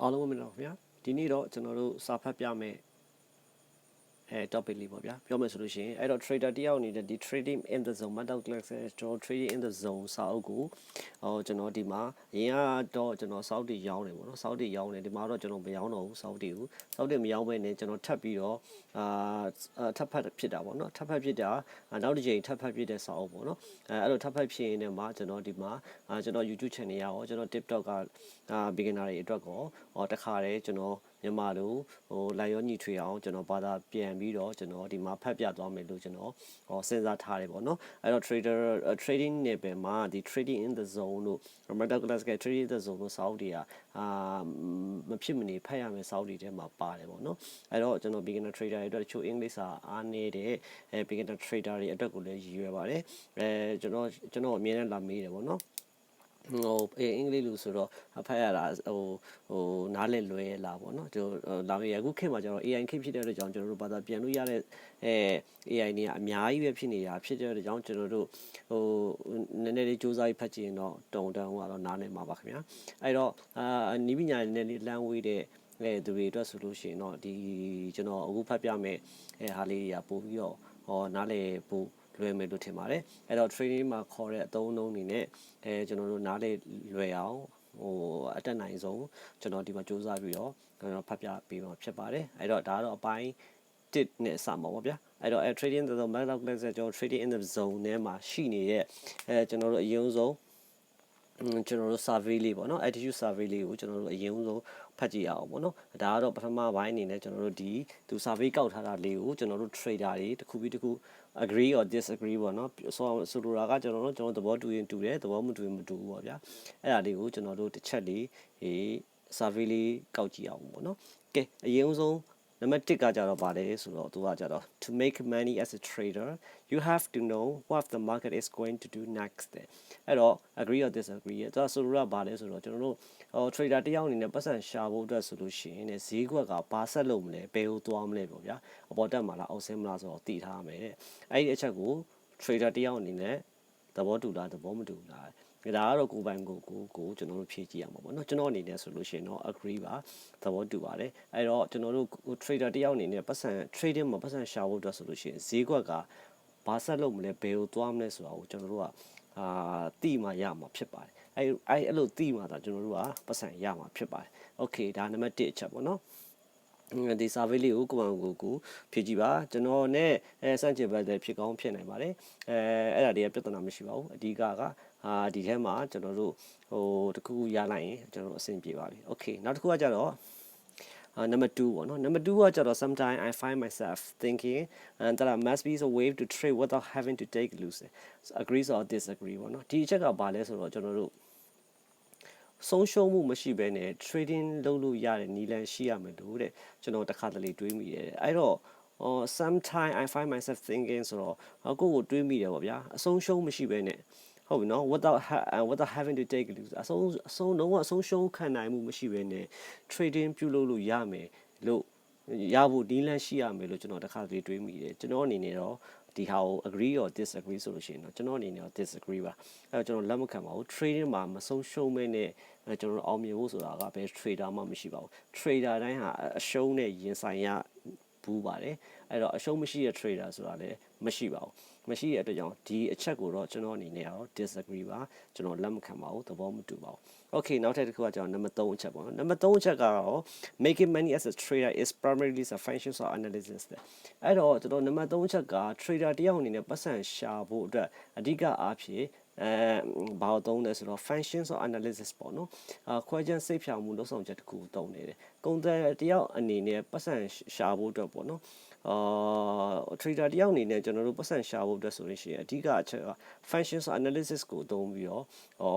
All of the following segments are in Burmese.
အားလုံးပဲမင်္ဂလာပါခင်ဗျာဒီနေ့တော့ကျွန်တော်တို့စာဖတ်ပြမယ် အဲ topic လေးပေါ့ဗျာပြောမယ်ဆိုလို့ရှိရင်အဲ့တော့ trader တယောက်နေတဲ့ဒီ trading in the zone မတ်တော့ class ကျွန်တော် trading in the zone စာအုပ်ကိုဟောကျွန်တော်ဒီမှာအရင်ကတော့ကျွန်တော်စောက်တီရောင်းတယ်ပေါ့နော်စောက်တီရောင်းတယ်ဒီမှာတော့ကျွန်တော်မရောင်းတော့ဘူးစောက်တီကိုစောက်တီမရောင်းဘဲနဲ့ကျွန်တော်ထပ်ပြီးတော့အာထပ်ဖတ်ဖြစ်တာပေါ့နော်ထပ်ဖတ်ဖြစ်တာနောက်တစ်ချိန်ထပ်ဖတ်ဖြစ်တဲ့စာအုပ်ပေါ့နော်အဲအဲ့လိုထပ်ဖတ်ဖြစ်ရင်လည်းမှာကျွန်တော်ဒီမှာကျွန်တော် YouTube channel ရရောကျွန်တော် TikTok ကအာ beginner တွေအတွက်ကောဟောတခါတည်းကျွန်တော် မြန်မာလိုဟိုလိုက်ရောညီထွေအောင်ကျွန်တော်ဘာသာပြန်ပြီးတော့ကျွန်တော်ဒီမှာဖတ်ပြသွားမယ်လို့ကျွန်တော်ဟောစဉ်းစားထားတယ်ပေါ့နော်အဲ့တော့ trader trading နယ်ပယ်မှာဒီ trading in the zone လို့ Roberto Class က trading in the zone လို့စာအုပ်တွေကအာမဖြစ်မနေဖတ်ရမယ်စာအုပ်တွေထဲမှာပါတယ်ပေါ့နော်အဲ့တော့ကျွန်တော် beginner trader တွေအတွက်တချို့ English စာအားနေတဲ့အဲ beginner trader တွေအတွက်ကိုလည်းရည်ရွယ်ပါတယ်အဲကျွန်တော်ကျွန်တော်အမြဲတမ်းလာမေးတယ်ပေါ့နော် ဟိုအင်္ဂလိပ်လို့ဆိုတော့အဖတ်ရတာဟိုဟိုနားလည်လွယ်လာပေါ့နော်ကျွန်တော်လာမေးရအခုခေတ်မှာကျတော့ AI ခေတ်ဖြစ်တဲ့အတွက်ကြောင့်ကျွန်တော်တို့ဘာသာပြန်လို့ရတဲ့အဲ AI နေအများကြီးပဲဖြစ်နေတာဖြစ်တဲ့အတွက်ကြောင့်ကျွန်တော်တို့ဟိုနည်းနည်းလေးစူးစမ်းဖတ်ကြည့်ရင်တော့တုံတန်းကတော့နားနေမှာပါခင်ဗျာအဲ့တော့အာနီးပညာနည်းနည်းလေးလမ်းဝေးတဲ့အဲသူတွေအတွက်ဆိုလို့ရှိရင်တော့ဒီကျွန်တော်အခုဖတ်ပြမယ်အဲဟာလေးတွေကပို့ပြီးတော့ဟောနားလည်ပို့ လွယ်မယ်လို့ထင်ပါတယ်အဲ့တော့ training မှာခေါ်တဲ့အသုံးအနှုန်းအနေနဲ့အဲကျွန်တော်တို့နားလေလွယ်အောင်ဟိုအတက်နိုင်ဆုံးကျွန်တော်ဒီမှာစူးစမ်းပြီးတော့ကျွန်တော်ဖတ်ပြပေးမှာဖြစ်ပါတယ်အဲ့တော့ဒါကတော့အပိုင်း1နဲ့စမှာပေါ့ဗျာအဲ့တော့အဲ trading the zone market class ကျွန်တော် trading in the zone ထဲမှာရှိနေတဲ့အဲကျွန်တော်တို့အရင်ဆုံးကျွန်တော်တို့ survey လေးပေါ့နော် attitude survey လေးကိုကျွန်တော်တို့အရင်ဆုံးဖတ်ကြည့်ရအောင်ပေါ့နော်ဒါကတော့ပထမပိုင်းအနေနဲ့ကျွန်တော်တို့ဒီသူ survey ကောက်ထားတာလေးကိုကျွန်တော်တို့ trader တွေတစ်ခုပြီးတစ်ခု agree or disagree ပေါ့နော်ဆိုဆိုလိုတာကကျွန်တော်တို့ကျွန်တော်သဘောတူရင်တူတယ်သဘောမတူရင်မတူဘူးပေါ့ဗျာအဲ့ဒါလေးကိုကျွန်တော်တို့တစ်ချက်လေးဟေး survey လေးကောက်ကြည့်အောင်ပေါ့နော်ကဲအရင်ဆုံး နံပါတ်1ကကြတော့ဗာလဲဆိုတော့သူကကြတော့ to make money as a trader you have to know what the market is going to do next အဲ့တော့ agree or disagree အဲ့တော့ဆိုလိုတာဗာလဲဆိုတော့ကျွန်တော်တို့ဟို trader တယောက်အနေနဲ့ပတ်စံရှာဖို့အတွက်ဆိုလို့ရှိရင်ねဈေးကွက်ကဘာဆက်လုပ်မလဲဘယ်ကိုသွားမလဲပေါ့ဗျာအပေါ်တက်မှာလားအောက်ဆင်းမလားဆိုတော့တည်ထားမယ်တဲ့အဲ့ဒီအချက်ကို trader တယောက်အနေနဲ့သဘောတူလားသဘောမတူလား ဒါကတော့ကိုယ်ပိုင်ကိုကိုကိုကျွန်တော်တို့ဖြည့်ကြည့်ရမှာပေါ့နော်ကျွန်တော်အနေနဲ့ဆိုလို့ရှိရင်တော့ agree ပါသဘောတူပါတယ်အဲ့တော့ကျွန်တော်တို့ trader တယောက်အနေနဲ့ပတ်စံ trading မှာပတ်စံရှာဖို့အတွက်ဆိုလို့ရှိရင်ဈေးကွက်ကဘာဆက်လုပ်မလဲဘယ်လိုသွားမလဲဆိုတာကိုကျွန်တော်တို့ကအာတိမှရမှာဖြစ်ပါတယ်အဲ့အဲ့အဲ့လိုတိမှသာကျွန်တော်တို့ကပတ်စံရမှာဖြစ်ပါတယ် okay ဒါနံပါတ်1အချက်ပေါ့နော်ဒီ survey လေးကိုကိုယ်ကိုကိုဖြည့်ကြည့်ပါကျွန်တော်နဲ့အဲစန့်ချင်ဘက်လည်းဖြစ်ကောင်းဖြစ်နိုင်ပါတယ်အဲအဲ့ဒါတွေကပြဿနာမရှိပါဘူးအဓိကက အာဒီထဲမှာကျွန်တော်တို့ဟိုတခုခုရလိုက်ရင်ကျွန်တော်တို့အဆင်ပြေပါပြီ။ Okay နောက်တစ်ခုကကြတော့ uh, number 2ပေါ့နော် number 2ကကျတော့ sometimes i find myself thinking and that there must be a way to trade without having to take lose agree or disagree ပေါ့နော်ဒီအချက်ကဘာလဲဆိုတော့ကျွန်တော်တို့ဆုံးရှုံးမှုမရှိဘဲနဲ့ trading လုပ်လို့ရတဲ့နည်းလမ်းရှိရမယ်လို့တဲ့ကျွန်တော်တခါတလေတွေးမိတယ်အဲ့တော့ or sometimes i find myself thinking ဆိုတော့ကိုယ့်ကိုတွေးမိတယ်ပေါ့ဗျာအဆုံးရှုံးမရှိဘဲနဲ့ ဟုတ်ပြီနော် without ha without having to take loose အဆုံးအဆုံးတော့အဆုံးရှုံးခံနိုင်မှုမရှိဘဲနဲ့ trading ပြုလုပ်လို့ရမယ်လို့ရဖို့ဒီလန့်ရှိရမယ်လို့ကျွန်တော်တခါတလေတွေးမိတယ်ကျွန်တော်အနေနဲ့တော့ဒီဟာကို agree or disagree ဆိုလို့ရှိရင်တော့ကျွန်တော်အနေနဲ့တော့ disagree ပါအဲတော့ကျွန်တော်လက်မခံပါဘူး trading မှာမဆုံးရှုံးမဲနဲ့ကျွန်တော်အောင်မြင်ဖို့ဆိုတာကဘယ် trader မှမရှိပါဘူး trader တိုင်းဟာအရှုံးနဲ့ရင်ဆိုင်ရ ဘူးပါတယ်အဲ့တော့အရှုံးမရှိတဲ့ trader ဆိုတာလည်းမရှိပါဘူးမရှိတဲ့အတွက်ကြောင့်ဒီအချက်ကိုတော့ကျွန်တော်အနေနဲ့ကတော့ disagree ပါကျွန်တော်လက်မခံပါဘူးသဘောမတူပါဘူး okay နောက်ထပ်တစ်ခုကကျွန်တော် number 3အချက်ပေါ့နော် number 3အချက်ကတော့ making money as a trader is primarily a function of analysis တဲ့အဲ့တော့ကျွန်တော် number 3အချက်က trader တယောက်အနေနဲ့ပတ်စံရှာဖို့အတွက်အဓိကအားဖြင့် အဲဘာလို့သုံးလဲဆိုတော့ functions of analysis ပေါ့နော်အခွဲခြားစိတ်ဖြာမှုလုပ်ဆောင်ချက်တစ်ခုသုံးနေတယ်ကုံတဲ့တယောက်အနေနဲ့ပတ်စံရှာဖို့အတွက်ပေါ့နော်အာ trader တယောက်အနေနဲ့ကျွန်တော်တို့ပတ်စံရှာဖို့အတွက်ဆိုရင်ရှိရင်အဓိကအချက်က functions of analysis ကိုသုံးပြီးတော့ဟော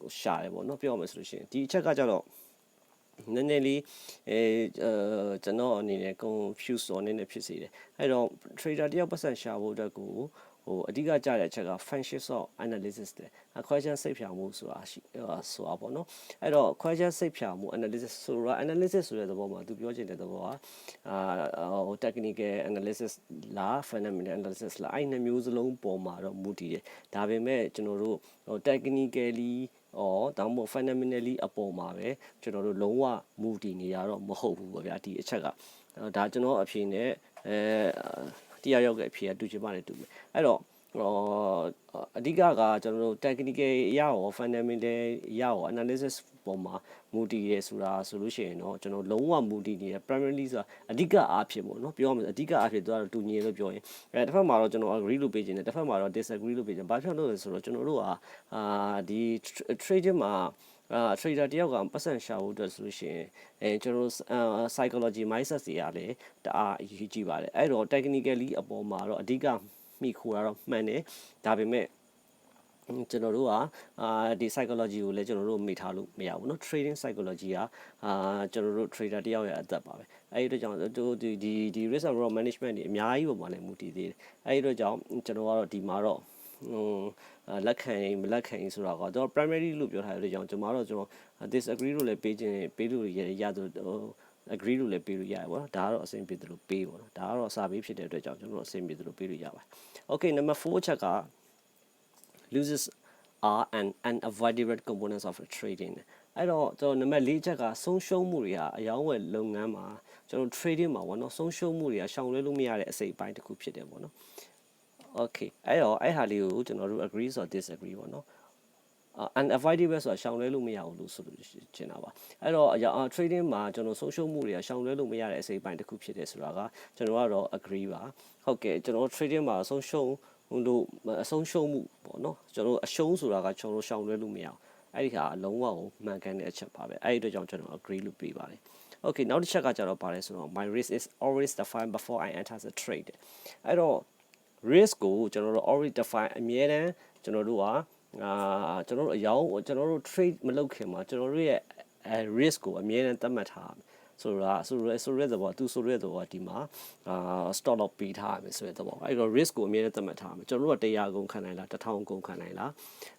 ဟိုရှာတယ်ပေါ့နော်ပြောရမယ်ဆိုလို့ရှိရင်ဒီအချက်ကကြတော့နည်းနည်းလေးအဲကျွန်တော်အနေနဲ့ confuse တော့နည်းနည်းဖြစ်စေတယ်အဲ့တော့ trader တယောက်ပတ်စံရှာဖို့အတွက်ကို ဟိုအဓိကကြတဲ့အချက်က functions of analysis တဲ့ question စိတ်ဖြာမှုဆိုတာရှိဆိုတာပေါ့နော်အဲ့တော့ question စိတ်ဖြာမှု analysis ဆိုတော့ analysis ဆိုတဲ့သဘောမှာသူပြောချင်တဲ့သဘောကအာဟို technical analysis လား fundamental analysis လားအဲ့နှစ်မျိုးစလုံးပေါ်မှာတော့မူတည်တယ်ဒါပေမဲ့ကျွန်တော်တို့ဟို technically or ဒါမှမဟုတ် fundamentally အပေါ်မှာပဲကျွန်တော်တို့လုံးဝမူတည်နေရတော့မဟုတ်ဘူးပေါ့ဗျာဒီအချက်ကအဲ့တော့ဒါကျွန်တော်အဖြေနဲ့အဲ တရားရောက်တဲ့အဖြေကတူချင်ပါတယ်တူမယ်အဲ့တော့ဟောအဓိကကကျွန်တော်တို့ technical အရရော fundamental အရရော analysis ပေါ်မှာမူတည်ရဲဆိုတာဆိုလို့ရှိရင်တော့ကျွန်တော်လုံးဝမူတည်နေတဲ့ primarily ဆိုတာအဓိကအားဖြင့်ပေါ့နော်ပြောရမယ်အဓိကအားဖြင့်သူကတော့တူညီလို့ပြောရင်အဲတစ်ဖက်မှာတော့ကျွန်တော် agree လို့ပေးခြင်းတယ်တစ်ဖက်မှာတော့ disagree လို့ပေးခြင်းဘာဖြစ်လို့လဲဆိုတော့ကျွန်တော်တို့ကအာဒီ trading မှာ အာ trader တယောက်ကပတ်စံရှာဖို့အတွက်ဆိုလို့ရှိရင်အဲကျွန်တော်တို့ psychology mindset တွေအားလည်းတအားအရေးကြီးပါတယ်အဲ့တော့ technically အပေါ်မှာတော့အဓိကမိခိုးတာတော့မှန်တယ်ဒါပေမဲ့ကျွန်တော်တို့ကအာဒီ psychology ကိုလည်းကျွန်တော်တို့မေ့ထားလို့မရဘူးเนาะ trading psychology ကအာကျွန်တော်တို့ trader တယောက်ရဲ့အသက်ပါပဲအဲဒီအတွက်ကြောင့်တို့ဒီဒီဒီ risk and reward management တွေအများကြီးပုံမှာလည်းမူတည်သေးတယ်အဲဒီအတွက်ကြောင့်ကျွန်တော်ကတော့ဒီမှာတော့ ဟိုလက်ခံရင်မလက်ခံရင်ဆိုတာကတော့ primary လို့ပြောထားတဲ့အတွက်ကြောင့်ကျွန်တော်တို့ကျွန်တော် disagree လို့လည်းပေးခြင်းပေးလို့ရရတော့ agree လို့လည်းပေးလို့ရတယ်ပေါ့နော်ဒါကတော့အဆင်ပြေတယ်လို့ပေးပေါ့နော်ဒါကတော့စာပေးဖြစ်တဲ့အတွက်ကြောင့်ကျွန်တော်တို့အဆင်ပြေတယ်လို့ပေးလို့ရပါတယ် okay number 4ချက်က losses are an unavoidable components of trading အဲ့တော့ကျွန်တော်နံပါတ်၄ချက်ကဆုံးရှုံးမှုတွေဟာအယောင်းဝယ်လုပ်ငန်းမှာကျွန်တော် trading မှာပေါ့နော်ဆုံးရှုံးမှုတွေကရှောင်လွှဲလို့မရတဲ့အစိတ်အပိုင်းတစ်ခုဖြစ်တယ်ပေါ့နော် okay အဲ့တော့အဲ့ဟာလေးကိုကျွန်တော်တို့ agree ဆို disagree ပေါ့နော် unavoidable ဆိုတာရှောင်လွှဲလို့မရဘူးလို့ဆိုလို့ချင်တာပါအဲ့တော့အရာ trading မှာကျွန်တော်ဆုံးရှုံးမှုတွေကရှောင်လွှဲလို့မရတဲ့အစိတ်အပိုင်းတစ်ခုဖြစ်တယ်ဆိုတာကကျွန်တော်ကတော့ agree ပါဟုတ်ကဲ့ကျွန်တော် trading မှာဆုံးရှုံးလို့အဆုံးရှုံးမှုပေါ့နော်ကျွန်တော်အရှုံးဆိုတာကကျွန်တော်ရှောင်လွှဲလို့မရဘူးအဲ့ဒီဟာအလုံးဝကိုမှန်ကန်တဲ့အချက်ပါပဲအဲ့ဒီအတွက်ကြောင့်ကျွန်တော် agree လုပ်ပေးပါတယ် okay နောက်တစ်ချက်ကကြတော့ပါတယ်ဆိုတော့ my risk is always defined before i enter the trade အဲ့တော့ risk ကိုကျွန်တော်တို့ already define အမြဲတမ်းကျွန်တော်တို့ကအာကျွန်တော်တို့အယောင်ကျွန်တော်တို့ trade မလုပ်ခင်မှာကျွန်တော်တို့ရဲ့ risk ကိုအမြဲတမ်းသတ်မှတ်ထားဆိုတော့ဆိုရဲဆိုရဲသဘောသူဆိုရဲသဘောဒီမှာအာ stop loss ပေးထားရမယ်ဆိုတဲ့သဘောအဲ့တော့ risk ကိုအမြဲတမ်းသတ်မှတ်ထားရမယ်ကျွန်တော်တို့က100ကုန်ခံနိုင်လား1000ကုန်ခံနိုင်လား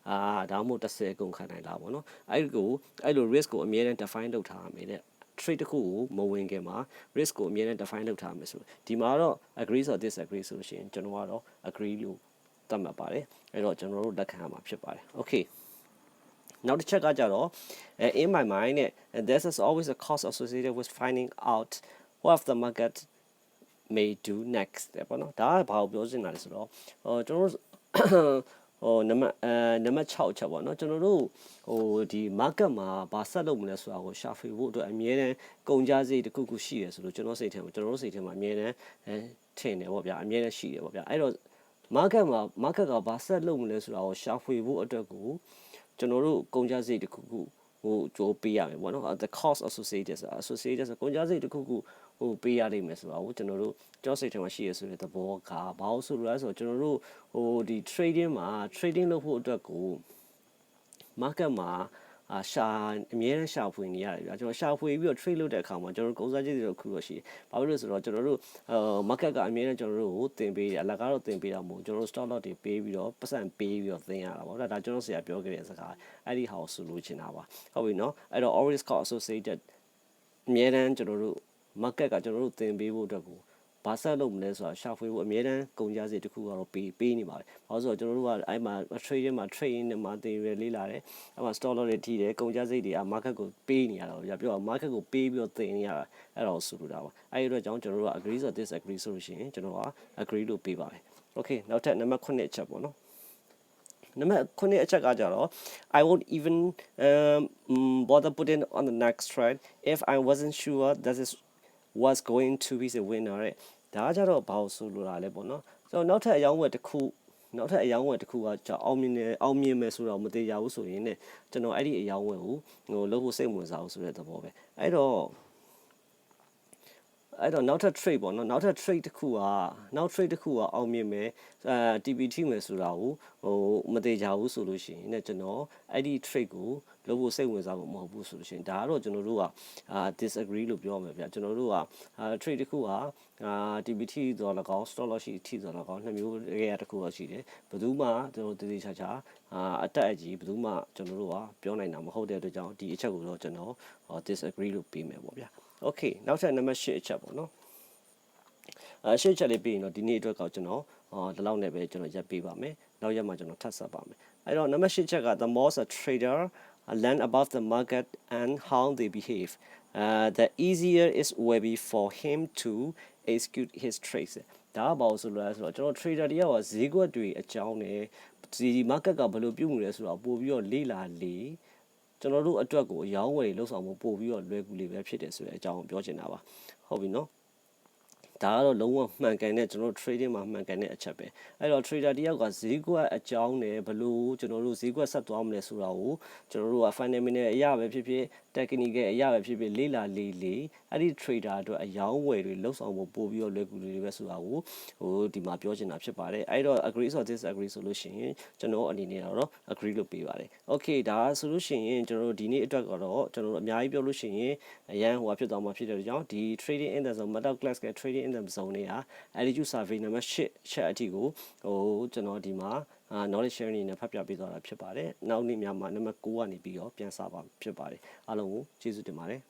အာဒါမှမဟုတ်30ကုန်ခံနိုင်လားပေါ့နော်အဲ့ဒီကိုအဲ့လို risk ကိုအမြဲတမ်း define လုပ်ထားရမယ်တဲ့ trade တစ်ခုကိုမဝင်ခင်မှာ risk ကိုအမြဲတမ်း define လုပ်ထားမယ်ဆိုဒီမှာတော့ agree ဆို disagree ဆိုလို့ရှိရင်ကျွန်တော်ကတော့ agree လို့သတ်မှတ်ပါတယ်အဲ့တော့ကျွန်တော်တို့လက်ခံရမှာဖြစ်ပါတယ် okay နောက်တစ်ချက်ကကြတော့ in my mind နဲ့ this is always a cost associated with finding out what the market may do next ပေါ့နော်ဒါကဘာကိုပြောချင်တာလဲဆိုတော့ဟိုကျွန်တော်တို့ ဟိုနံပါတ်အဲနံပါတ်6ချက်ပေါ့နော်ကျွန်တော်တို့ဟိုဒီ market မှာဘာဆက်လုပ်မလဲဆိုတာကိုရှာဖွေဖို့အတွက်အမြဲတမ်းကုန်ကြစည်တစ်ခုခုရှိရဆိုလို့ကျွန်တော်စိတ်ထဲမှာကျွန်တော်တို့စိတ်ထဲမှာအမြဲတမ်းအဲထင်တယ်ပေါ့ဗျာအမြဲတမ်းရှိတယ်ပေါ့ဗျာအဲ့တော့ market မှာ market ကဘာဆက်လုပ်မလဲဆိုတာကိုရှာဖွေဖို့အတွက်ကိုကျွန်တော်တို့ကုန်ကြစည်တစ်ခုခုဟိုကြိုးပေးရမယ်ပေါ့နော် the cost associated associated ကုန်ကြစည်တစ်ခုခု ဟိုပေးရနိုင်မယ်ဆိုတာကိုကျွန်တော်တို့ကြောစိတ်ထဲမှာရှိရဆိုတဲ့သဘောကဘာလို့ဆိုလို့လဲဆိုတော့ကျွန်တော်တို့ဟိုဒီ trading မှာ trading လုပ်ဖို့အတွက်ကို market မှာအာရှာအမြဲတမ်းရှာဖွေနေရတယ်ဗျာကျွန်တော်ရှာဖွေပြီးတော့ trade လုပ်တဲ့အခါမှာကျွန်တော်တို့ကုန်စားကြီးတွေခုလို့ရှိဘာဖြစ်လို့ဆိုတော့ကျွန်တော်တို့အာ market ကအမြဲတမ်းကျွန်တော်တို့ကိုတင်ပေးတယ်အလကားတော့တင်ပေးတာမဟုတ်ကျွန်တော်တို့ stop loss တွေပေးပြီးတော့ပတ်စံပေးပြီးတော့သင်ရတာပေါ့ဒါဒါကျွန်တော်ဆရာပြောခဲ့တဲ့စကားအဲ့ဒီဟာကိုဆိုလို့ချင်တာပါဟုတ်ပြီနော်အဲ့တော့ always call associated အမြဲတမ်းကျွန်တော်တို့ market ကကျွန်တော်တို့သင်ပေးဖို့အတွက်ကိုဘာဆက်လုပ်မလဲဆိုတာရှာဖွေဖို့အမြဲတမ်းကုန်ကြစည်တစ်ခုကတော့ပေးပေးနေပါတယ်။ဘာလို့ဆိုတော့ကျွန်တော်တို့ကအဲ့မှာ trading မှာ trading နဲ့မှာတင်ရလေးလာတယ်။အဲ့မှာ stop loss တွေထိတယ်ကုန်ကြစည်တွေက market ကိုပေးနေရတော့ဗျာပြော market ကိုပေးပြီးတော့တင်နေရတာအဲ့တော့ဆိုလိုတာပါ။အဲ့ဒီတော့ကျွန်တော်တို့က agree ဆို disagree ဆိုလို့ရှိရင်ကျွန်တော်က agree လို့ပေးပါတယ်။ Okay နောက်ထပ်နံပါတ်9အချက်ပေါ့နော်။နံပါတ်9အချက်ကကြတော့ I won't even um bother putting on the next trade if I wasn't sure that is was going to be the winner တဲ့ဒါကြတော့ဘာလို့ဆိုလိုတာလဲပေါ့နော်ဆိုတော့နောက်ထပ်အယောင်းဝယ်တစ်ခုနောက်ထပ်အယောင်းဝယ်တစ်ခုကကြောင့်အောင်မြင်တယ်အောင်မြင်မယ်ဆိုတော့မသေးရဘူးဆိုရင်ねကျွန်တော်အဲ့ဒီအယောင်းဝယ်ကိုဟိုလုပ်ဖို့စိတ်ဝင်စားဘူးဆိုတဲ့သဘောပဲအဲ့တော့ အဲ့တော့နောက်ထပ် trade ပေါ့နော်နောက်ထပ် trade တစ်ခုကနောက် trade တစ်ခုကအောင်မြင်မယ်အဲ TPT မယ်ဆိုတာကိုဟိုမသေးကြဘူးဆိုလို့ရှိရင်ねကျွန်တော်အဲ့ဒီ trade ကိုလုပ်ဖို့စိတ်ဝင်စားဖို့မဟုတ်ဘူးဆိုလို့ရှိရင်ဒါကတော့ကျွန်တော်တို့ကအာ disagree လို့ပြောမှာဗျာကျွန်တော်တို့ကအာ trade တစ်ခုကအာ TPT ဆိုတော့၎င်း stop loss ရှိ T ဆိုတော့၎င်းနှစ်မျိုးရဲ့တစ်ခုတော့ရှိတယ်ဘယ်သူမှကျွန်တော်တည်တည်ချာချာအာအတက်အကြီးဘယ်သူမှကျွန်တော်တို့ကပြောနိုင်တာမဟုတ်တဲ့အတွက်ကြောင့်ဒီအချက်ကိုတော့ကျွန်တော် disagree လို့ပြီးမယ်ပေါ့ဗျာ okay နောက်ထပ်နံပါတ်8အချက်ပေါ့နော်အဲရှေ့ချက်လေးပြီးရင်တော့ဒီနေ့အတွက်ကကျွန်တော်ဟောဒီလောက်နဲ့ပဲကျွန်တော်ရပ်ပေးပါမယ်နောက်ရက်မှာကျွန်တော်ထပ်ဆက်ပါမယ်အဲ့တော့နံပါတ်၈ချက်က the most a trader uh, learn about the market and how they behave uh, the easier it will be for him to execute his trades ဒါကဘာလို့ဆိုလို့လဲဆိုတော့ကျွန်တော် trader တယောက်ကဈေးကွက်တွေအကြောင်းနဲ့ဒီ market ကဘယ်လိုပြုမှုလဲဆိုတော့ပို့ပြီးတော့လေ့လာလေ ကျွန်တော်တို့အတွက်ကိုအယောင်းဝယ်လှုပ်ဆောင်မှုပို့ပြီးတော့လွယ်ကူလေးပဲဖြစ်တယ်ဆိုတဲ့အကြောင်းကိုပြောချင်တာပါဟုတ်ပြီနော်ဒါကတော့လုံးဝမှန်ကန်တဲ့ကျွန်တော်တို့ trading မှာမှန်ကန်တဲ့အချက်ပဲအဲ့တော့ trader တယောက်ကဈေးကွက်အကြောင်းနဲ့ဘယ်လိုကျွန်တော်တို့ဈေးကွက်ဆက်သွားမလဲဆိုတာကိုကျွန်တော်တို့က fundamental အရာပဲဖြစ်ဖြစ် technical အရာပဲဖြစ်ဖြစ်လေ့လာလေ့လေအဲ့ဒီ trader အတွက်အယောင်းဝယ်တွေလှုပ်ဆောင်ဖို့ပို့ပြီးတော့လွယ်ကူလေးပဲဆိုတာကိုဟိုဒီမှာပြောချင်တာဖြစ်ပါတယ်အဲ့တော့ agree or disagree ဆိုလို့ရှိရင်ကျွန်တော်အနေနဲ့တော့ agree လုပ်ပေးပါတယ် okay ဒါဆိုလို့ရှိရင်ကျွန်တော်တို့ဒီနေ့အတွက်ကတော့ကျွန်တော်တို့အများကြီးပြောလို့ရှိရင်အရန်ဟိုဖြစ်သွားမှာဖြစ်တဲ့ကြောင့်ဒီ trading in the zone metal class က trading in the zone တွေက attitude survey နံပါတ်8ချက်အထိကိုဟိုကျွန်တော်ဒီမှာ အာ knowledge sharing အနေနဲ့ဖတ်ပြပေးသွားတာဖြစ်ပါတယ်နောက်နေ့များမှာနံပါတ်9ကနေပြီးတော့ပြန်စာပါဖြစ်ပါတယ်အားလုံးကိုကျေးဇူးတင်ပါတယ်